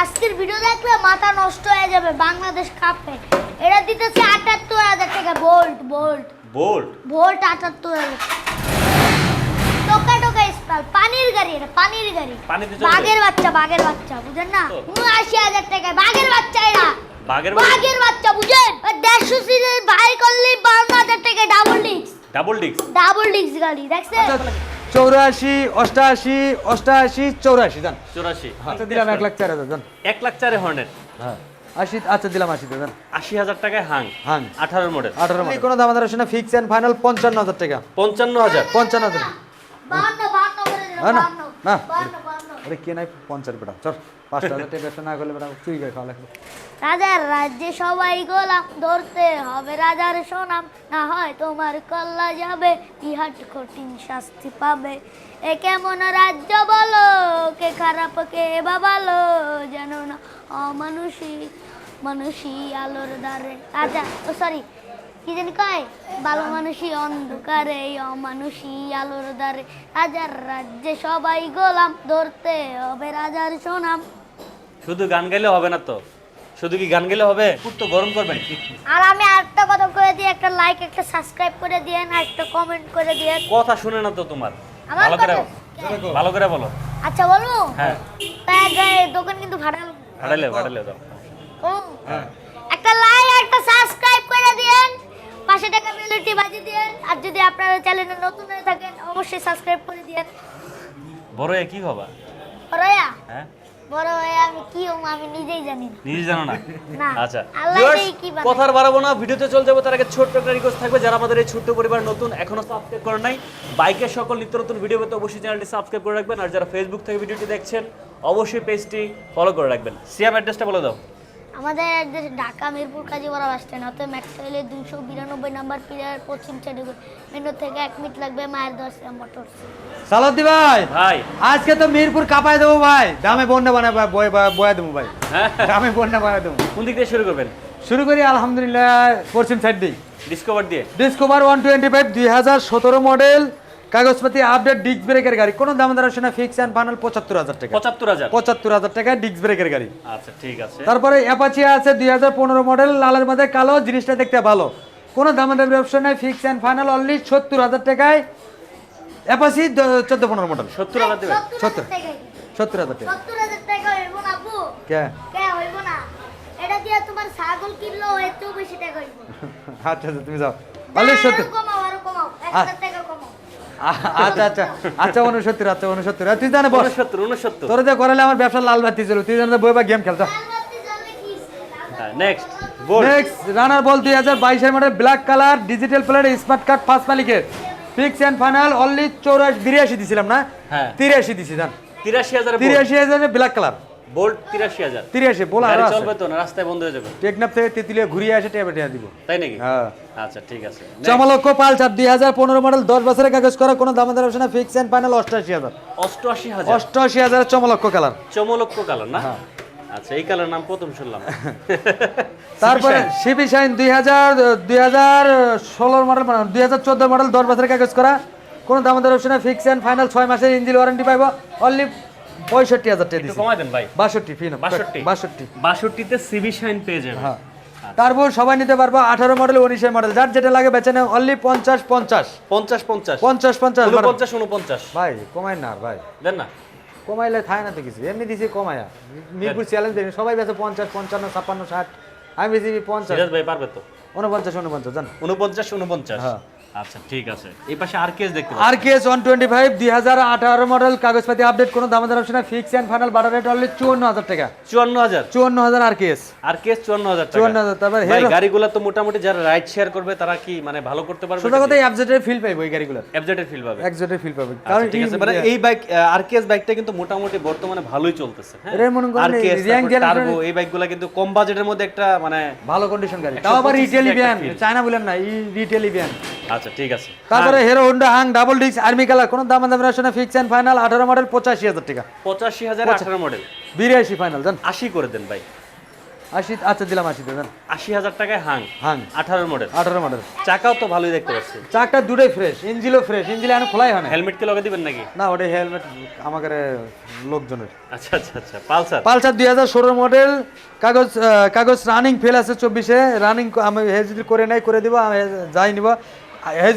আজকের ভিডিও দেখলে মাথা নষ্ট হয়ে যাবে বাংলাদেশ কাপে এটা দিতেছে আটাত্তর হাজার টাকা বোল্ট বোল্ট বোল্ট ভোল্ট আটাত্তর হাজার। টোকা টোকা স্পাল পানির গাড়ি এটা পানির গাড়ি। বাঘের বাচ্চা বাঘের বাচ্চা বুঝেন না? উনআশি হাজার টাকা বাঘের বাচ্চা এরা। বাঘের বাচ্চা? বাঘের বাচ্চা বুঝেন? দেড়শো ভাই করলে বান্ন হাজার টাকা double disc double disc double disc গাড়ি দেখছেন? আচ্ছা, চৌরাশি অষ্টাশি অষ্টাশি চৌরাশি জান। চৌরাশি। আচ্ছা দিলাম এক লাখ চার হাজার জান। এক লাখ চারে হর্নেট হ্যাঁ। আশি আচ্ছা দিলাম আশি জান। আশি হাজার টাকায় হাং। হাং। আঠারো মডেল। আঠারো মডেল। কোনো দাম আদার না ফিক্স অ্যান্ড ফাইনাল পঞ্চান্ন হাজার টাকা। পঞ্চান্ন হাজার। পঞ্চান্ন হাজার। না, না, আরে কে নাই? পঞ্চাশ বেটা চল। রাজার রাজ্যে সবাই গোলাম ধরতে হবে, রাজার সোনাম না হয় তোমার কল্লা যাবে ইহাট কঠিন শাস্তি পাবে। এ কেমন রাজ্য বলো, কে খারাপ কে বা ভালো যেন না অমানুষী মানুষই আলোর দ্বারে। রাজা, ও সরি কি জানি কয়? ভালো মানুষই অন্ধকারে এই অমানুষই আলোর দ্বারে। রাজার রাজ্যে সবাই গোলাম ধরতে হবে রাজার সোনাম। শুধু গান গাইলে হবে না তো? শুধু কি গান গেলে হবে? তো গরম করবেন। আর আমি আরেকটা কথা করে দিই একটা লাইক একটা সাবস্ক্রাইব করে দিয়েন আর একটা কমেন্ট করে দিয়েন। কথা শুনে না তো তোমার। আমার ভালো করে কথা- ভালো করে বলো। আচ্ছা বলব হ্যাঁ। তাই দোকান কিন্তু ভাড়া ভাড়ালে ভাড়ালে দাও। ও বেলটি বাজিয়ে দিয়েন আর যদি আপনারা চ্যানেলে নতুন হয়ে থাকেন অবশ্যই সাবস্ক্রাইব করে দিয়েন। বড় হয়ে কি হবা বড় হ্যাঁ। বড় হয়ে আমি কি আমি নিজেই জানি না। নিজে জানো না? না আচ্ছা। কি বানায়। কথা আর বাড়াবো না ভিডিওতে চলে যাব তার আগে ছোট্ট একটা রিকোয়েস্ট থাকবে যারা আমাদের এই ছোট্ট পরিবার নতুন এখনও সাবস্ক্রাইব করেন নাই বাইকের সকল নিত্য নতুন ভিডিও পেতে অবশ্যই চ্যানেলটি সাবস্ক্রাইব করে রাখবেন আর যারা ফেসবুক থেকে ভিডিওটি দেখছেন অবশ্যই পেজটি ফলো করে রাখবেন। সিএম অ্যাড্রেসটা বলে দাও। আমাদের address Dhaka Mirpur Kazipara bus stand অর্থাৎ ম্যাক্সওয়েলের দুশো বিরানব্বই নাম্বার পিলার পশ্চিম সাইডে মেনু থেকে এক মিনিট লাগবে মায়ের দশ মোটর সালাদ্দি ভাই! ভাই। আজকে তো মিরপুর কাপায় দেবো ভাই। দামে বন্যা বানায় ভাই বয়ে বয়ে দেবো ভাই। হ্যাঁ। দামে বন্যা বানায় দেবো। কোন দিক দিয়ে শুরু করবেন? শুরু করি আলহামদুলিল্লাহ পশ্চিম সাইড দিই ডিসকভার দিয়ে। ডিসকভার ওয়ান টোয়েন্টি ফাইভ দুই হাজার সতেরো মডেল কাগজপাতি আপডেট ডিস্ক ব্রেকের গাড়ি। কোনো দাম দ্বারা শোনা ফিক্স অ্যান্ড ফাইনাল পঁচাত্তর হাজার টাকা। পঁচাত্তর হাজার? পঁচাত্তর হাজার টাকায় ডিস্ক ব্রেকের গাড়ি। আচ্ছা ঠিক আছে। তারপরে অ্যাপাচি আছে দুই হাজার পনেরো মডেল লালের মধ্যে কালো জিনিসটা দেখতে ভালো। কোনো দাম দামের অপশন নাই ফিক্স অ্যান্ড ফাইনাল অনলি সত্তর হাজার টাকায় অ্যাপাচি চোদ্দ পনেরো মডেল সত্তর হাজার টাকা সত্তর সত্তর। হাজার টাকা কে আচ্ছা আচ্ছা তুমি যাও। অনলি সত্তর। কমাও আচ্ছা আচ্ছা আচ্ছা উনসত্তর আচ্ছা উনসত্তর তুই জানে উনসত্তর উনসত্তর তোর যে করালে আমার ব্যবসা লাল বাতি চলো তুই জানে বই বা গেম খেলতো লালবাতি জ্বলে কি? হ্যাঁ নেক্সট নেক্সট রানার বল দুই হাজার বাইশের model black colour digital plate smart card first মালিকের। ফিক্স অ্যান্ড ফাইনাল অনলি চৌরাশি বিরাশি দিছিলাম না? হ্যাঁ। তিরাশি দিছি জান। তিরাশি হাজার তিরাশি হাজার ব্ল্যাক কালার বোল্ট তিরাশি হাজার। তিরাশি বলা গাড়ি চলবে তো না? রাস্তায় বন্ধ হয়ে যাবে? টেকনাফ থেকে তেতুলিয়া ঘুরিয়ে আসে টেবে টেয়া দিব। তাই নাকি? হ্যাঁ। আচ্ছা ঠিক আছে। চমলক্ষ পালসার দুই হাজার পনেরো মডেল দশ বছরের কাগজ করা কোনো দাম দর অপশন ফিক্স অ্যান্ড ফাইনাল অষ্টাশি হাজার। অষ্টআশি হাজার? অষ্টআশি হাজার চমলক্ষ কালার। চমলক্ষ কালার না? হ্যাঁ। আচ্ছা এই কালার নাম প্রথম শুনলাম। তারপরে সিবি শাইন দুই হাজার দুই হাজার ষোলোর মডেল দুই হাজার চোদ্দ মডেল দশ বছরের কাগজ করা। কোনো দাম দর অপশনে ফিক্স অ্যান্ড ফাইনাল ছয় মাসের ইঞ্জিন ওয়ারেন্টি পাইব। অনলি পঁয়ষট্টি হাজার টাকা দিছি। কমাই দেন ভাই। বাষট্টি ফি না বাষট্টি। বাষট্টি। বাষট্টিতে সিবি শাইন পেয়ে যাবে হ্যাঁ। তারপর সবাই নিতে পারব আঠারো মডেল উনিশের মডেল যার যেটা লাগে বেছে নেও অনলি পঞ্চাশ পঞ্চাশ। পঞ্চাশ পঞ্চাশ। পঞ্চাশ পঞ্চাশ উনপঞ্চাশ উনপঞ্চাশ ভাই কমাই না ভাই। দেন না। কমাইলে থাকে না তো কিছু। এমনি দিছি কমায়া। মিরপুর চ্যালেঞ্জ দেখি সবাই বেছে পঞ্চাশ পঞ্চান্ন ছাপ্পান্ন ষাট। আমি বেশি পঞ্চাশ। ভাই পারবে তো? উনপঞ্চাশ উনপঞ্চাশ জান। উনপঞ্চাশ উনপঞ্চাশ হ্যাঁ। আচ্ছা ঠিক আছে। এই পাশে দেখতে মডেল কাগজপাতি আপডেট কোনো দাম না ফিক্স ফাইনাল বাটার রেট টাকা। চুয়ান্ন হাজার? চুয়ান্ন হাজার আর কেস আর কেস চুয়ান্ন হাজার টাকা। 54,000 তারপর ভাই গাড়িগুলো তো মোটামুটি যারা রাইড শেয়ার করবে তারা কি মানে ভালো করতে পারবে সোজা কথা অ্যাবজেটের ফিল ওই এফজেডের ফিল পাবে। ফিল পাবে। আচ্ছা, ঠিক আছে মানে এই বাইক আরকেএস বাইকটা কিন্তু মোটামুটি বর্তমানে ভালোই চলতেছে হ্যাঁ? এটাই মনে করেন টার্বো এই বাইকগুলো কিন্তু কম বাজেটের মধ্যে একটা মানে ভালো কন্ডিশন গাড়ি। তাও আবার রিটেল ইভিয়ান চায়না বলেন না রিটেল ইভিয়ান আচ্ছা ঠিক আছে। তারপরে Hero Honda Hunk double disc army colour কোনো দাম দাম রাশনে ফিক্স অ্যান্ড ফাইনাল আঠারো মডেল পঁচাশি হাজার টাকা। পঁচাশি হাজার আঠারো মডেল বিরাশি ফাইনাল জান। আশি করে দেন ভাই। আশি আচ্ছা দিলাম আশিতে দেন আশি হাজার টাকায় হাং হাং আঠারো মডেল আঠারো মডেল চাকাও তো ভালোই দেখতে পাচ্ছি। দুটোই ফ্রেশ ইঞ্জিলও ফ্রেশ ইঞ্জিল এখন খোলাই হয় না। হেলমেট কি লগে দিবেন নাকি? না ওটা হেলমেট আমাদের লোকজনের। আচ্ছা আচ্ছা আচ্ছা পালসার। পালসার দুই হাজার ষোলো মডেল কাগজ কাগজ রানিং ফেল আছে চব্বিশে রানিং আমি যদি করে নেয় করে দিব আমি যাই নিব।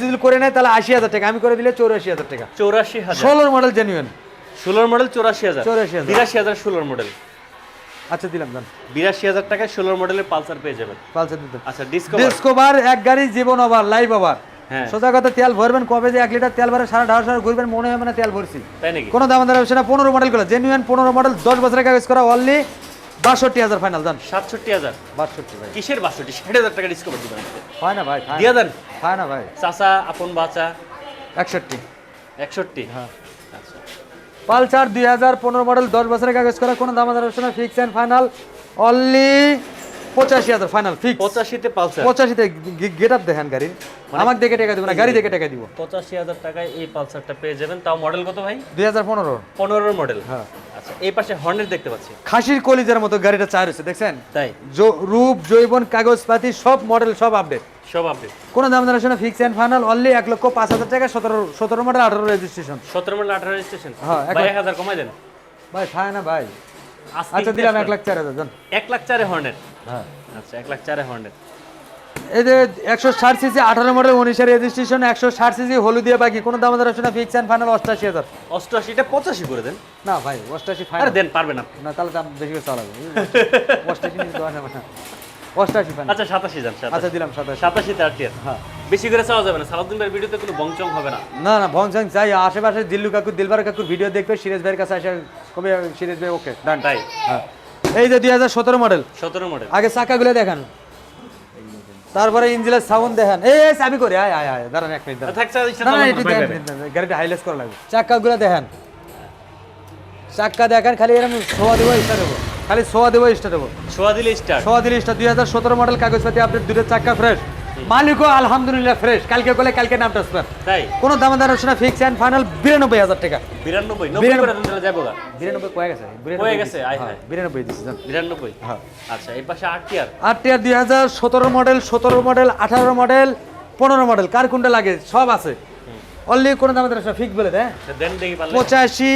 যদি করে নেয় তাহলে আশি হাজার টাকা। আমি করে দিলে চৌরাশি হাজার টাকা। চৌরাশি হাজার। ষোলোর মডেল জেনুইন ষোলোর মডেল চৌরাশি হাজার। 84,000 বিরাশি হাজার ষোলোর মডেল আচ্ছা দিলাম দাম বিরাশি হাজার টাকায় ষোলোর মডেলের পালসার পেয়ে যাবেন। পালসার দিতে আচ্ছা ডিসকোভার এক গাড়ি জীবন ওভার লাইভ ওভার। সোজা কথা তেল ভরবেন কবে যে এক লিটার তেল ভরে সারা ঢাকা শহর ঘুরবেন মনে হয় মানে তেল ভরছি। কোনো দাম দাঁড়াবে সেটা পনেরো মডেলগুলো জেনুইন পনেরো মডেল দশ বছরের কাগজ করা অনলি বাষট্টি হাজার ফাইনাল দাম সাতষট্টি হাজার। বাষট্টি ভাই। কিসের বাষট্টি? ষাট হাজার টাকা ডিসকভার দিবেন হয় না ভাই। দিয়া দেন। হয় না ভাই। চাচা আপন বাচা একষট্টি। একষট্টি? হ্যাঁ। আচ্ছা। পালসার দুই হাজার পনেরো মডেল দশ বছরের কাগজ করা কোনো দাম দাঁড়াবে না ফিক্স অ্যান্ড ফাইনাল অনলি পঁচাশি হাজার ফাইনাল ফিক্স পঁচাশিতে পালসার। পঁচাশিতে গেট আপ দেখেন গাড়ির আমাকে দেখে টাকা দিব না গাড়ি দেখে টাকা দিব। পঁচাশি হাজার টাকায় এই পালসারটা পেয়ে যাবেন। তাও মডেল কত ভাই? দুই হাজার পনেরো। পনেরোর মডেল হ্যাঁ। আচ্ছা এই পাশে হর্নের দেখতে পাচ্ছি। খাসির কলিজার মতো গাড়িটা চার হয়েছে দেখছেন? তাই। রূপ জৈবন কাগজপাতি সব মডেল সব আপডেট সব আপডেট কোনো দাম দাঁড়াচ্ছে না ফিক্স অ্যান্ড ফাইনাল অনলি এক লক্ষ পাঁচ হাজার টাকা সতেরো সতেরো মডেল আঠারো রেজিস্ট্রেশন সতেরো মডেল আঠারো রেজিস্ট্রেশন হ্যাঁ, এক হাজার কমাই দেন। ভাই খায় না ভাই। আচ্ছা দিলাম এক লাখ চার হাজার জান। এক লাখ চারে হর্নের হ্যাঁ। আচ্ছা এক লাখ চারে হর্নের যে একশো ষাট সিসি আঠারো মডেল উনিশের রেজিস্ট্রেশন একশো ষাট সিসি হলুদিয়া বাকি কোনো দাম না ফিক্স অ্যান্ড ফাইনাল অষ্টাশি হাজার। অষ্টআশিটা পঁচাশি করে দেন। না ভাই অষ্টাশি ফাইনাল দেন পারবেন আপনি। না তাহলে দাম বেশি করে চালাবে। অষ্টাশি না। অষ্টাশি ফাইনাল আচ্ছা সাতাশি যান আচ্ছা দিলাম সাতাশি। আটটিয়ার হ্যাঁ। বেশি করে চাওয়া যাবে না। সালাউদ্দিন ভাইয়ের ভিডিওতে কোনো বংচং হবে না। না না ভংসং চাই। আশেপাশে দিল্লু কাকু দিলবার কাকুর ভিডিও দেখবে সিরাজ ভাইয়ের কাছে আসে কবে সিরাজ ভাই ওকে ডান তাই? হ্যাঁ। এই যে দুই হাজার সতেরো মডেল। সতেরো মডেল। আগে চাকাগুলো দেখান। তারপরে ইঞ্জিনের সাউন্ড দেখেন। এই চাবি করে আয় আয় আয় দাঁড়ান এক মিনিট দাঁড়ান। গাড়িটা হাইলাইট করা লাগবে। চাকাগুলো দেখেন। চাক্কা দেখেন খালি এরকম সোয়া দেবো স্টার দেবো। খালি সোয়া দেবো স্টার দেবো। সোয়া দিলে স্টার সোয়া দিলে স্টার দুই হাজার সতেরো মডেল কাগজপাতি আপডেট দুটো চাক্কা ফ্রেশ মালিকও আলহামদুলিল্লাহ ফ্রেশ কালকে বলে কালকে নাম ট্রান্সফার তাই? কোনো দাম দাম না ফিক্স অ্যান্ড ফাইনাল বিরানব্বই হাজার টাকা। বিরানব্বই? নব্বই বিরানব্বই। করে দেন যাব গা। বিরানব্বই কয়ে গেছে হয়ে গেছে, আয় হ্যাঁ, হায়। বিরানব্বই দিচ্ছি জান। বিরানব্বই? হ্যাঁ। আচ্ছা এই পাশে আট টিয়ার আট টিয়ার দুই হাজার সতেরো মডেল সতেরো মডেল আঠারো মডেল পনেরো মডেল কার কোনটা লাগে? সব আছে। অনলি কোনো দাম দাম ফিক্স বলে দেয় দেন দেখি পারলে। পঁচাশি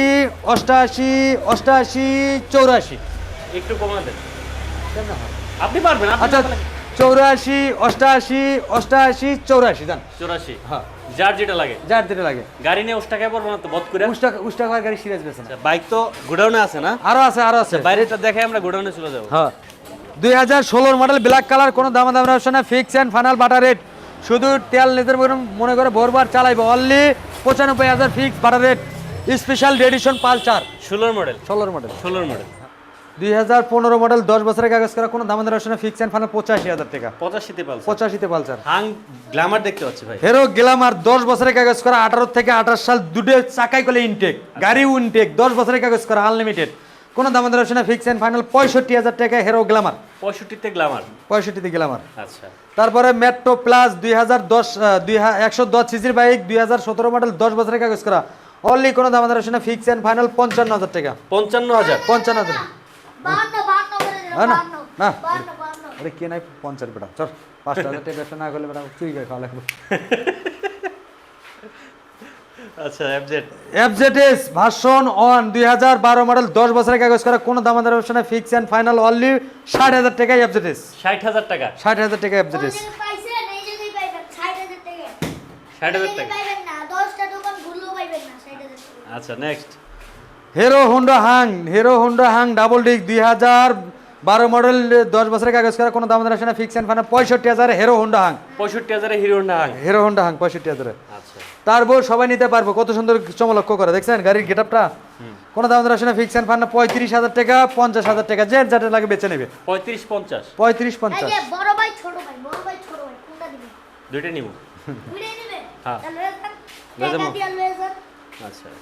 অষ্টাশি অষ্টাশি চৌরাশি। একটু কমা দেন আপনি পারবেন আপনি আচ্ছা চৌরাশি অষ্টাশি অষ্টাশি চৌরাশি জান। চৌরাশি। হ্যাঁ। যার যেটা লাগে। যার যেটা লাগে। গাড়ি নিয়ে উস টাকায় পড়ব না তো বদ করে। উষ্টা উষ্টা গাড়ি সিরিয়াস বেছে না। বাইক তো গোডাউনে আছে না? আরও আছে আরও আছে। বাইরেটা দেখে আমরা গোডাউনে চলে যাব। হ্যাঁ। দুই হাজার ষোলোর মডেল ব্ল্যাক কালার কোনো দাম দাম রাখছে না fix and final butter rate শুধু তেল নিজের মনে- করে ভোরবার চালাইবো। অনলি পঁচানব্বই হাজার fix butter rate special edition Pulsar ষোলোর মডেল ষোলোর মডেল ষোলোর মডেল দুই হাজার পনেরো মডেল দশ বছরের কাগজ করা কোনো দাম ফিক্স অ্যান্ড ফাইনাল পঁচাশি হাজার টাকা। পঁচাশিতে পঁচাশিতে হাং গ্ল্যামার দেখতে পাচ্ছি ভাই। হেরো গ্লামার দশ বছরের কাগজ করা আঠারো থেকে আঠাশ সাল দুটো চাকাই করলে ইনটেক গাড়িও ইনটেক দশ বছরের কাগজ করা আনলিমিটেড কোনো দাম ফিক্স অ্যান্ড ফাইনাল পঁয়ষট্টি হাজার টাকা হেরো গ্লামার পঁয়ষট্টিতে গ্ল্যামার পঁয়ষট্টিতে গ্লামার আচ্ছা। তারপরে মেট্রো প্লাস দুই হাজার দশ দুই একশো দশ সিসির বাইক দুই হাজার সতেরো মডেল দশ বছরের কাগজ করা। অনলি কোনো দাম দাম না ফিক্স অ্যান্ড ফাইনাল পঞ্চান্ন হাজার টাকা। পঞ্চান্ন হাজার পঞ্চান্ন হাজার না, না। আরে কে নাই পঞ্চাশ বেটা চল পাঁচটা হাজার টাকা ব্যবসা না করলে বেটা চুরি করে খাওয়া লাগবে। আচ্ছা এফজেড এফজেডএস ভার্সন অন দুই হাজার বারো মডেল দশ বছরের কাগজ করা কোনো দাম না ফিক্স অ্যান্ড ফাইনাল অনলি ষাট হাজার টাকা এফজেডএস ষাট হাজার টাকা? ষাট হাজার টাকা? এফজেডএস ষাট হাজার টাকা আচ্ছা next Hero Honda Hunk Hero Honda Hunk double disc দুই হাজার বারো মডেল দশ বছরের কাগজ করা কোনো দাম দাম না ফিক্স অ্যান্ড ফাইনাল পঁয়ষট্টি হাজার হিরো হোন্ডা হাং। পঁয়ষট্টি হাজারে Hero Honda Hunk. Hero Honda Hunk পঁয়ষট্টি হাজারে। আচ্ছা। তার বউ সবাই নিতে পারব কত সুন্দর চম লক্ষ্য করে দেখছেন গাড়ির গেটআপটা? কোনো দাম দাম না ফিক্স অ্যান্ড ফাইনাল পঁয়ত্রিশ হাজার টাকা পঞ্চাশ হাজার টাকা যে যেটা লাগে বেছে নেবে। পঁয়ত্রিশ পঞ্চাশ। পঁয়ত্রিশ পঞ্চাশ। বড় ভাই ছোট ভাই বড় ভাই ছোট ভাই কোনটা দিবেন দুইটা নিব। হ্যাঁ। আচ্ছা আট টিয়ার আট টিয়ার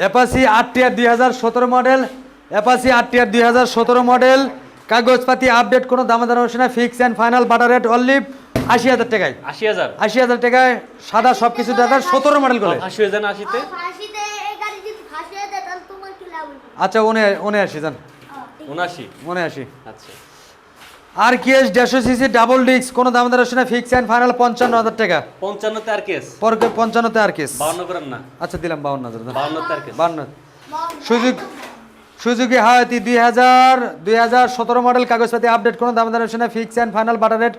অ্যাপাসি আট টিয়ার দুই হাজার সতেরো মডেল অ্যাপাসি আট টিয়ার দুই হাজার সতেরো মডেল। কাগজপাতি আপডেট কোনো দাম দাম না fix and final butter rate only আশি হাজার টাকায়। আশি হাজার? আশি হাজার টাকায় সাদা সব কিছু দাদা সতেরো মডেল করে আশি হাজার আশিতে? আচ্ছা উনে উনআশি যান উনাশি উনআশি। আচ্ছা। আর কি এস দেড়শো সিসি ডাবল ডিস্ক কোনো দাম দর না ফিক্স অ্যান্ড ফাইনাল পঞ্চান্ন হাজার টাকা। পঞ্চান্নতে আর কেস পর পঞ্চান্নতে আর কেস বাউন্ন করেন না। আচ্ছা দিলাম বাউন্ন হাজার। বাউন্নতে আর কেস বাউন্ন। সুযোগ সুযোগী হায়াতি দুই হাজার দুই হাজার সতেরো মডেল কাগজপাতি আপডেট কোনো দাম দর না fix and final butter rate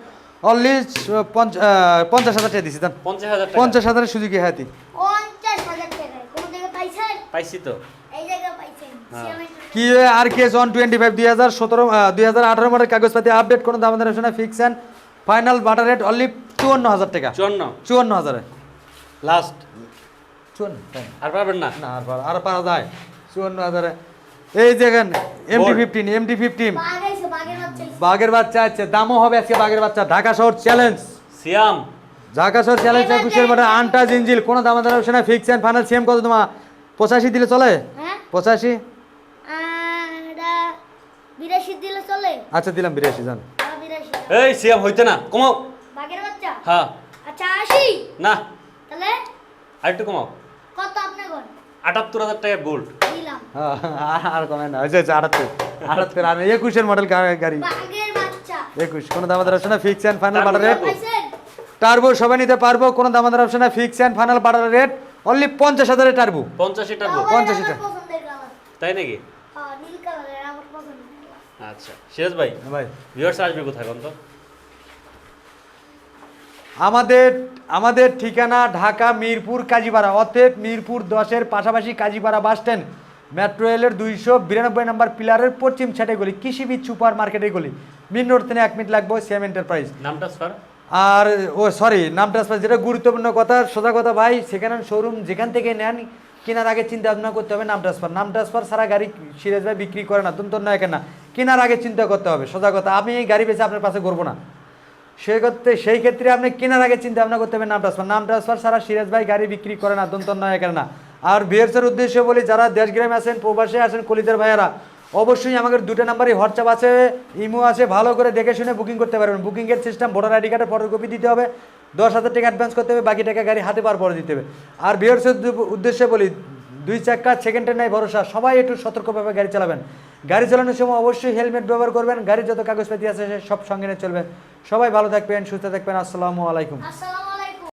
only পঞ্চাশ হাজার টাকা দিছি পঞ্চাশ হাজার টাকা। পঞ্চাশ হাজারের সুযোগী হায়াতি। পাইছি তো এই জায়গায় পাইছেন হ্যাঁ। সিএমএ কি আর কে ওয়ান টোয়েন্টি ফাইভ দুই হাজার সতেরো দুই হাজার আঠারো মডেল কাগজপাতি আপডেট কোনো দাম দর না fix and final butter rate only চুয়ান্ন হাজার টাকা। চুয়ান্ন। চুয়ান্ন হাজারে। লাস্ট চুয়ান্ন আর পারবেন না? না আর পারা- আর পারা যায়। চুয়ান্ন হাজারে। এই দেখেন Bold. ফিফটিন এমটি ফিফটিন বাঘের বাচ্চা আছে দামও হবে আজকে বাঘের বাচ্চা। ঢাকা শহর চ্যালেঞ্জ সিয়াম ঢাকা শহর চ্যালেঞ্জ একুশের মানে আনটাজ ইঞ্জিল কোনো দাম দাম না ফিক্স অ্যান্ড ফাইনাল সেম কত তোমার? পঁচাশি দিলে চলে? হ্যাঁ। পঁচাশি? বিরাশি দিলে চলে। আচ্ছা দিলাম বিরাশি জান। বিরাশি এই সিয়াম হইতে না কমাও। বাঘের বাচ্চা? হ্যাঁ। আচ্ছা আশি? না। তাহলে? আর একটু কমাও। কত আপনি কোন আটাত্তর হাজার টাকা গোল্ড দিলাম। হ্যাঁ, আর- কমে না। হয়েছে আটাত্তর। আটাত্তর আর একুশের মডেল গাড়ি। একুশ কোনো দাম দাম না fix and final butter rate turbo সবাই নিতে পারব কোনো দাম দাম না fix and final butter rate only পঞ্চাশ হাজারের টার্বো পঞ্চাশি আমার পঞ্চাশি টাকা। তাই নাকি? হ্যাঁ নীল কালারের আমার পছন্দের। কালার আচ্ছা সিরাজ ভাই ভাই। ভিউয়ার্স আসবে কোথায় কোন তো আমাদের আমাদের ঠিকানা ঢাকা মিরপুর কাজীপাড়া। অতএব মিরপুর দশের পাশাপাশি কাজীপাড়া বাস স্ট্যান্ড মেট্রো রেলের দুইশো বিরানব্বই নম্বর পিলারের পশ্চিম ছাটে গলি কৃষিবিদ সুপার মার্কেটে গলি। মিন রোড থেকে এক মিনিট লাগবে সেম এন্টারপ্রাইজ। নামটা স্যার আর ও সরি নাম ট্রান্সফার যেটা গুরুত্বপূর্ণ কথা সোজা কথা ভাই সেখানে শোরুম যেখান থেকে নেন কেনার আগে চিন্তা ভাবনা করতে হবে নাম ট্রান্সফার নাম ট্রান্সফার সারা গাড়ি সিরিয়াস ভাই বিক্রি করে না তুমি তো নয় কেন। কেনার আগে চিন্তা করতে হবে, সোজা কথা, আমি এই গাড়ি বেঁচে আপনার পাশে করব না। সেই করতে, সেই ক্ষেত্রে আপনি কেনার আগে চিন্তা ভাবনা করতে হবে, নাম ট্রান্সফার নাম ট্রান্সফার সারা সিরাজ ভাই গাড়ি বিক্রি করে না দন্ত নয় কেন না। আর বিএসের উদ্দেশ্যে বলি, যারা দেশগ্রামে আছেন, প্রবাসে আছেন, কলিদের ভাইয়েরা, অবশ্যই আমাদের দুটো নাম্বারই হোয়াটসঅ্যাপ আছে, ইমো আছে, ভালো করে দেখে শুনে বুকিং করতে পারবেন। বুকিংয়ের সিস্টেম ভোটার আইডি কার্ডের ফটোকপি দিতে হবে, দশ হাজার টাকা অ্যাডভান্স করতে হবে, বাকি টাকা গাড়ি হাতে পাওয়ার পরে দিতে হবে। আর বিএসের উদ্দেশ্যে বলি, দুই চাক্কা সেকেন্ডের নাই, ভরসা, সবাই একটু সতর্কভাবে গাড়ি চালাবেন। গাড়ি চালানোর সময় অবশ্যই হেলমেট ব্যবহার করবেন, গাড়ির যত কাগজপাতি আছে সব সঙ্গে নিয়ে চলবেন। সবাই ভালো থাকবেন, সুস্থ থাকবেন, আসসালামু আলাইকুম।